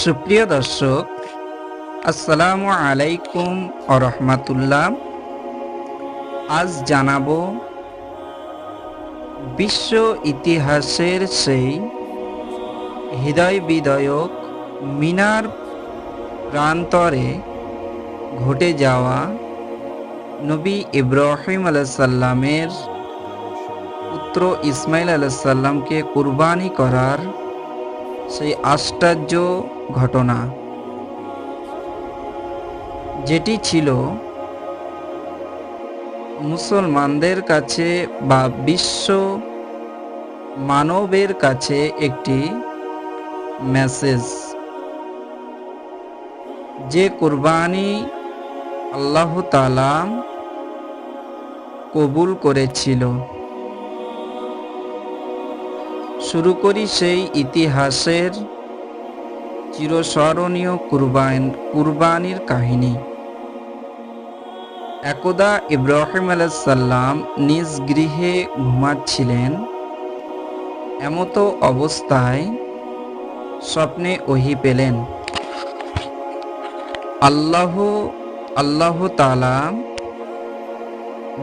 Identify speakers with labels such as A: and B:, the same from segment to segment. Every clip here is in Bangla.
A: সুপ্রিয় দর্শক, আসসালামু আলাইকুম আরহামাতুল্লাহ আজ জানাব বিশ্ব ইতিহাসের সেই হৃদয় বিদয়ক মিনার প্রান্তরে ঘটে যাওয়া নবী ইব্রাহিম আলাইসাল্লামের পুত্র ইসমাইল আলাইসাল্লামকে কুরবানি করার সেই আশ্চর্য ঘটনা। যেটি ছিল মুসলমানদের কাছে বা বিশ্ব মানবের কাছে একটি মেসেজ যে কুরবানি আল্লাহ তালা কবুল করেছিল। শুরু করি সেই ইতিহাসের চিরস্মরণীয় কুরবান কুরবানির কাহিনী। একদা ইব্রাহিম আলাইসাল্লাম নিজ গৃহে ঘুমাচ্ছিলেন। এমতো অবস্থায় স্বপ্নে ওহি পেলেন। আল্লাহ আল্লাহ তালা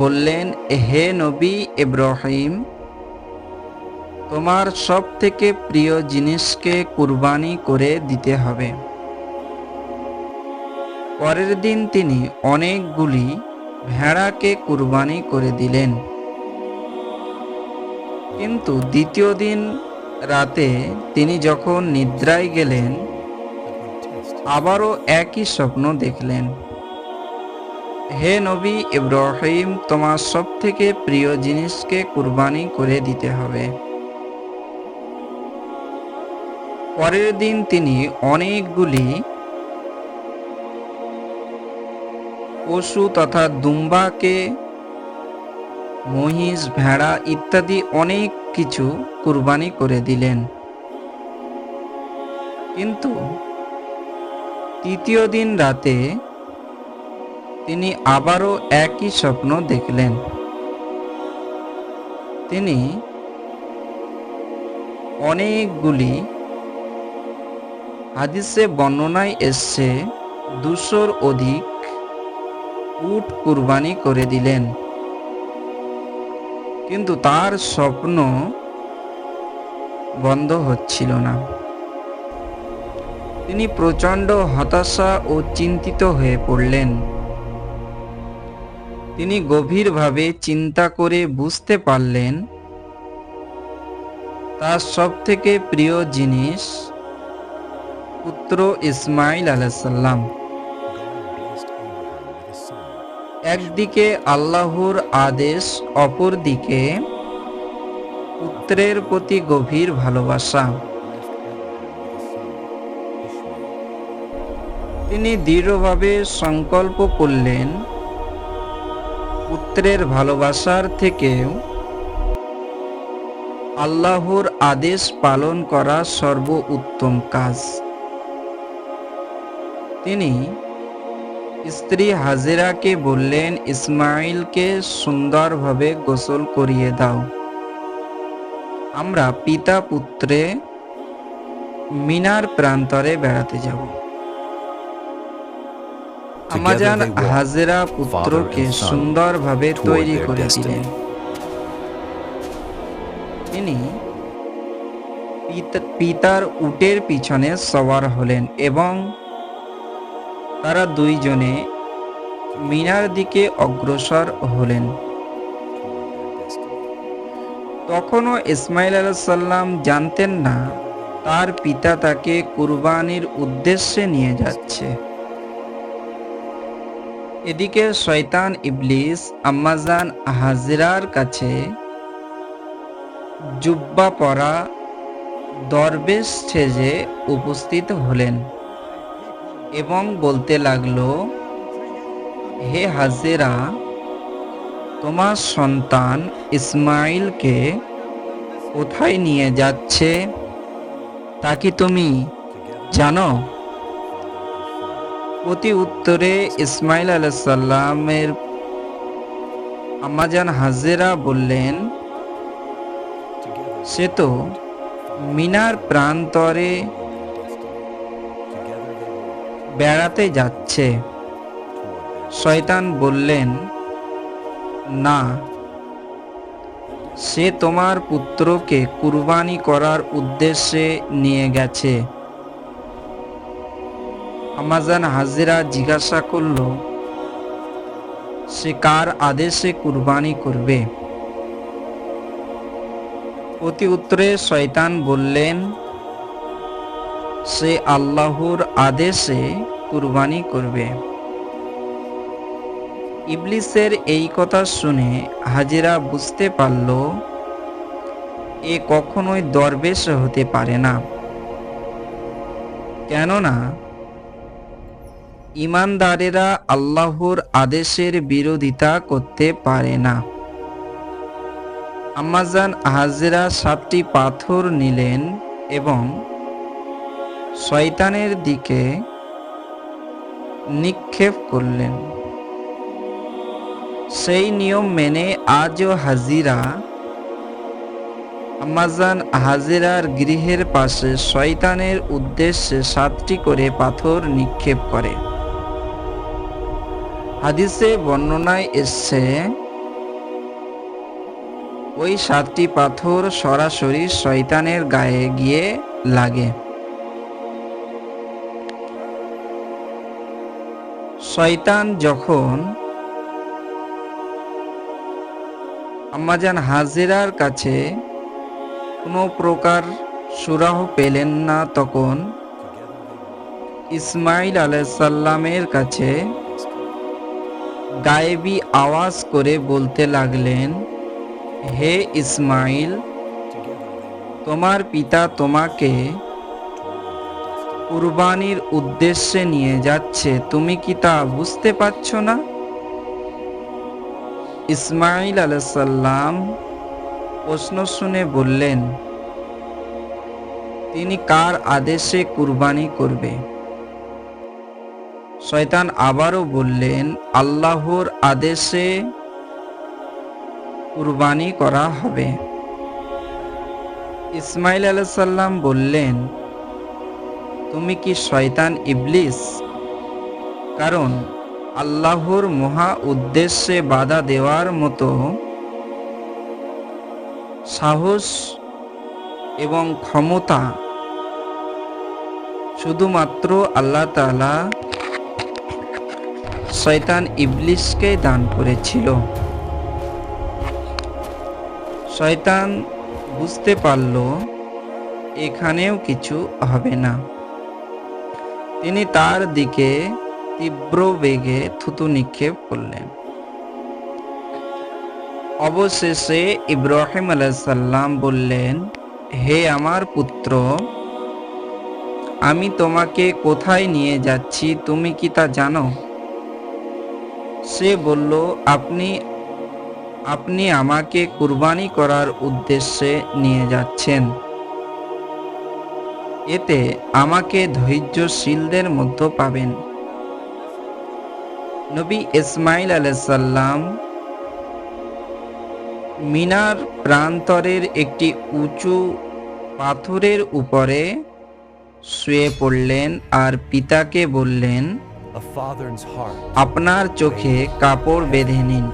A: বললেন, হে নবী ইব্রাহিম তোমার সব থেকে প্রিয় জিনিসকে কুরবানি করে দিতে হবে। পরের দিন তিনি অনেকগুলি ভেড়াকে কুরবানি করে দিলেন। কিন্তু দ্বিতীয় দিন রাতে তিনি যখন নিদ্রায় গেলেন, আবারও একই স্বপ্ন দেখলেন। হে নবী ইব্রাহিম, তোমার সব থেকে প্রিয় জিনিসকে কুরবানি করে দিতে হবে। পরের দিন তিনি অনেকগুলি পশু তথা দুম্বাকে, মহিষ, ভেড়া ইত্যাদি অনেক কিছু কুরবানি করে দিলেন। কিন্তু তৃতীয় দিন রাতে তিনি আবারও একই স্বপ্ন দেখলেন। তিনি অনেকগুলি হাদিসে বর্ণনায় এসছে, দুশোর অধিক উট কুরবানি করে দিলেন। কিন্তু তার স্বপ্ন বন্ধ হচ্ছিল না। তিনি প্রচণ্ড হতাশা ও চিন্তিত হয়ে পড়লেন। তিনি গভীরভাবে চিন্তা করে বুঝতে পারলেন, তার সব থেকে প্রিয় জিনিস পুত্র ইসমাইল আলাইসাল্লাম। একদিকে আল্লাহর আদেশ, অপরদিকে পুত্রের প্রতি গভীর ভালোবাসা। তিনি দৃঢ়ভাবে সংকল্প করলেন, পুত্রের ভালোবাসার থেকেও আল্লাহর আদেশ পালন করা সর্ব উত্তম কাজ। তিনি স্ত্রী হাজিরাকে বললেন ইসমাইলকে সুন্দরভাবে গোসল করিয়ে দাও। আমরা পিতা পুত্রে মিনার প্রান্তরে বেড়াতে যাব। আমাজান হাজেরা পুত্রকে সুন্দরভাবে তৈরি করে দিলেন। তিনি পিতার উটের পিছনে সওয়ার হলেন এবং তারা দুইজনে মিনার দিকে অগ্রসর হলেন। তখনও ইসমাইল সাল্লাম জানতেন না, তার পিতা তাকে কুরবানির উদ্দেশ্যে নিয়ে যাচ্ছে। এদিকে শয়তান ইবলিস আম্মাজান হাজিরার কাছে জুব্বা পরা দরবেশ সেজে উপস্থিত হলেন। এবং বলতে লাগল, হে হাজেরা, তোমার সন্তান ইসমাইলকে কোথায় নিয়ে যাচ্ছে? তা কি তুমি জানো? প্রতি উত্তরে ইসমাইল আলাইসাল্লামের আমাজান হাজেরা বললেন, সে তো মিনার প্রান্তরে বেড়াতে যাচ্ছে। শয়তান বললেন, না, সে তোমার পুত্রকে কুরবানি করার উদ্দেশ্যে নিয়ে গেছে। আমাজান হাজিরা জিজ্ঞাসা করল, সে কার আদেশে কুরবানি করবে? অতি উত্তরে শয়তান বললেন সে আল্লাহর আদেশে কুরবানি করবে। ইবলিসের এই কথা শুনে হাজিরা বুঝতে পারল, এ কখনোই দরবেশ হতে পারে না। কেননা, ইমানদারেরা আল্লাহর আদেশের বিরোধিতা করতে পারে না। আমাজান হাজিরা সাতটি পাথর নিলেন এবং শয়তানের দিকে নিক্ষেপ করলেন। সেই নিয়ম মেনে আজও হাজিরা, আমাজান হাজিরার গৃহের পাশে শয়তানের উদ্দেশ্যে সাতটি করে পাথর নিক্ষেপ করে। হাদিসে বর্ণনায় এসছে, ওই সাতটি পাথর সরাসরি শয়তানের গায়ে গিয়ে লাগে। শয়তান যখন আম্মাজান হাজিরার কাছে কোনো প্রকার সুরাহ পেলেন না, তখন ইসমাইল আলাইসাল্লামের কাছে গায়েবী আওয়াজ করে বলতে লাগলেন, হে ইসমাইল, তোমার পিতা তোমাকে কুরবানির উদ্দেশ্যে নিয়ে যাচ্ছে। তুমি কি তা বুঝতে পারছ না? ইসমাইল আলাইসাল্লাম প্রশ্ন শুনে বললেন, তিনি কার আদেশে কুরবানি করবে? শয়তান আবারও বললেন, আল্লাহর আদেশে কুরবানি করা হবে। ইসমাইল আলাইসাল্লাম বললেন তুমি কি শয়তান ইবলিস? কারণ আল্লাহর মহা উদ্দেশ্যে বাধা দেওয়ার মতো সাহস এবং ক্ষমতা শুধুমাত্র আল্লাহ তালা শয়তান ইবলিসকে দান করেছিল। শয়তান বুঝতে পারল এখানেও কিছু হবে না। তিনি তার দিকে তীব্র বেগে থুতু নিক্ষেপ করলেন। অবশেষে ইব্রাহিম আলাইসাল্লাম বললেন, হে আমার পুত্র, আমি তোমাকে কোথায় নিয়ে যাচ্ছি তুমি কি তা জানো? সে বলল, আপনি আপনি আমাকে কুরবানি করার উদ্দেশ্যে নিয়ে যাচ্ছেন। এতে আমাকে ধৈর্যশীলদের মধ্যে পাবেন। নবী ইসমাইল আলাইসাল্লাম মিনার প্রান্তরের একটি উঁচু পাথরের উপরে শুয়ে পড়লেন আর পিতাকে বললেন আপনার চোখে কাপড় বেঁধে নিন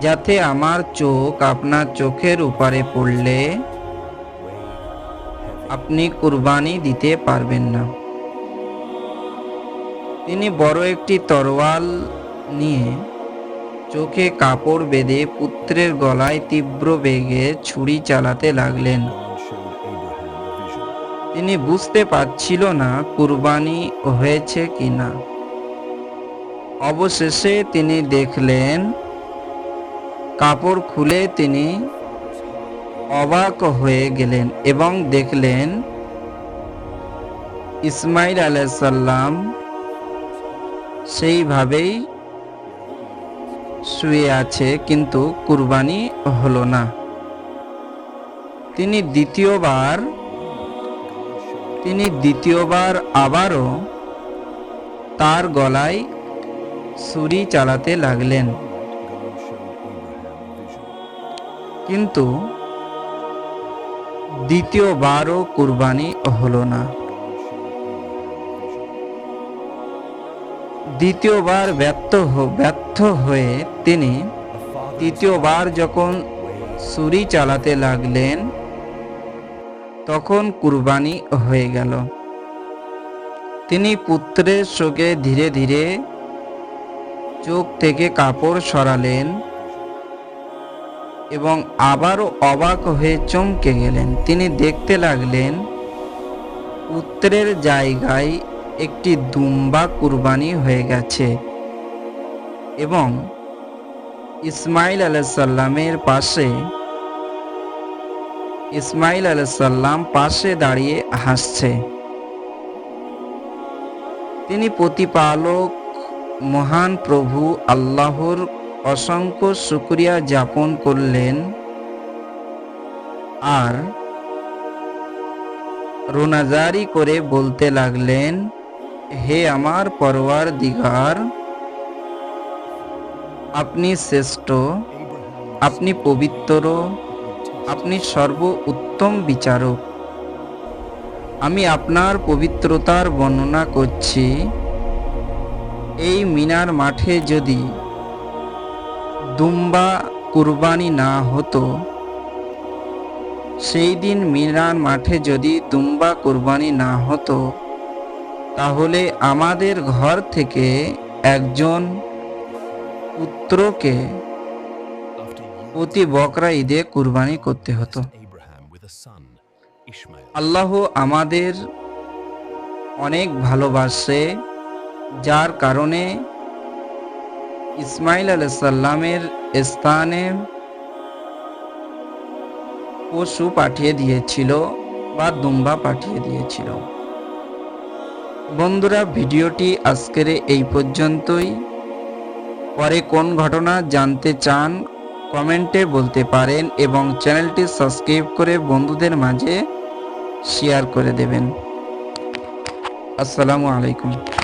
A: যাতে আমার চোখ আপনার চোখের উপরে পড়লে আপনি কুরবানি দিতে পারবেন না তিনি বড় একটি তরোয়াল নিয়ে চোখে কাপড় বেঁধে পুত্রের গলায় তীব্র বেগে ছুরি চালাতে লাগলেন. তিনি বুঝতে পারছিল না কুরবানি হয়েছে কিনা অবশেষে তিনি দেখলেন, কাপড় খুলে তিনি অবাক হয়ে গেলেন এবং দেখলেন ইসমাইল আলাইসাল্লাম সেইভাবেই শুয়ে আছে, কিন্তু কুরবানি হলো না তিনি দ্বিতীয়বার তিনি দ্বিতীয়বার আবারও তার গলায় ছুরি চালাতে লাগলেন. কিন্তু দ্বিতীয়বারও কুরবানি হলো না. দ্বিতীয়বার ব্যর্থ ব্যর্থ হয়ে তিনি তৃতীয়বার যখন ছুরি চালাতে লাগলেন, তখন কুরবানি হয়ে গেল তিনি পুত্রের শোকে ধীরে ধীরে চোখ থেকে কাপড় সরালেন এবং আবারও অবাক হয়ে চমকে গেলেন। তিনি দেখতে লাগলেন, পুত্রের জায়গায় একটি দুম্বা কুরবানি হয়ে গেছে এবং ইসমাইল আলাইসাল্লামের পাশে, ইসমাইল আলাইসাল্লাম পাশে দাঁড়িয়ে হাসছে। তিনি প্রতিপালক, মহান প্রভু, আল্লাহর অসংখ্য শুক্রিয়া যাপন করলেন। আর রোনাজারি করে বলতে লাগলেন, হে আমার পরওয়ার দিগার আপনি শ্রেষ্ঠ, আপনি পবিত্র, আপনি সর্ব উত্তম বিচারক। আমি আপনার পবিত্রতার বর্ণনা করছি। এই মিনার মাঠে যদি দুম্বা কুরবানি না হতো। সেই দিন মিনার মাঠে যদি দুম্বা কুরবানি না হতো, তাহলে আমাদের ঘর থেকে একজন পুত্রকে প্রতি বকরা ঈদে কুরবানি করতে হতো। আল্লাহ আমাদের অনেক ভালোবাসে, যার কারণে ইসমাইল আলাইসাল্লামের স্থানে পশু পাঠিয়ে দিয়েছিল বা দুম্বা পাঠিয়ে দিয়েছিল। বন্ধুরা, ভিডিওটি আজকের এই পর্যন্তই। পরে কোন ঘটনা জানতে চান, কমেন্টে বলতে পারেন এবং চ্যানেলটি সাবস্ক্রাইব করে বন্ধুদের মাঝে শেয়ার করে দেবেন। আসসালামু আলাইকুম।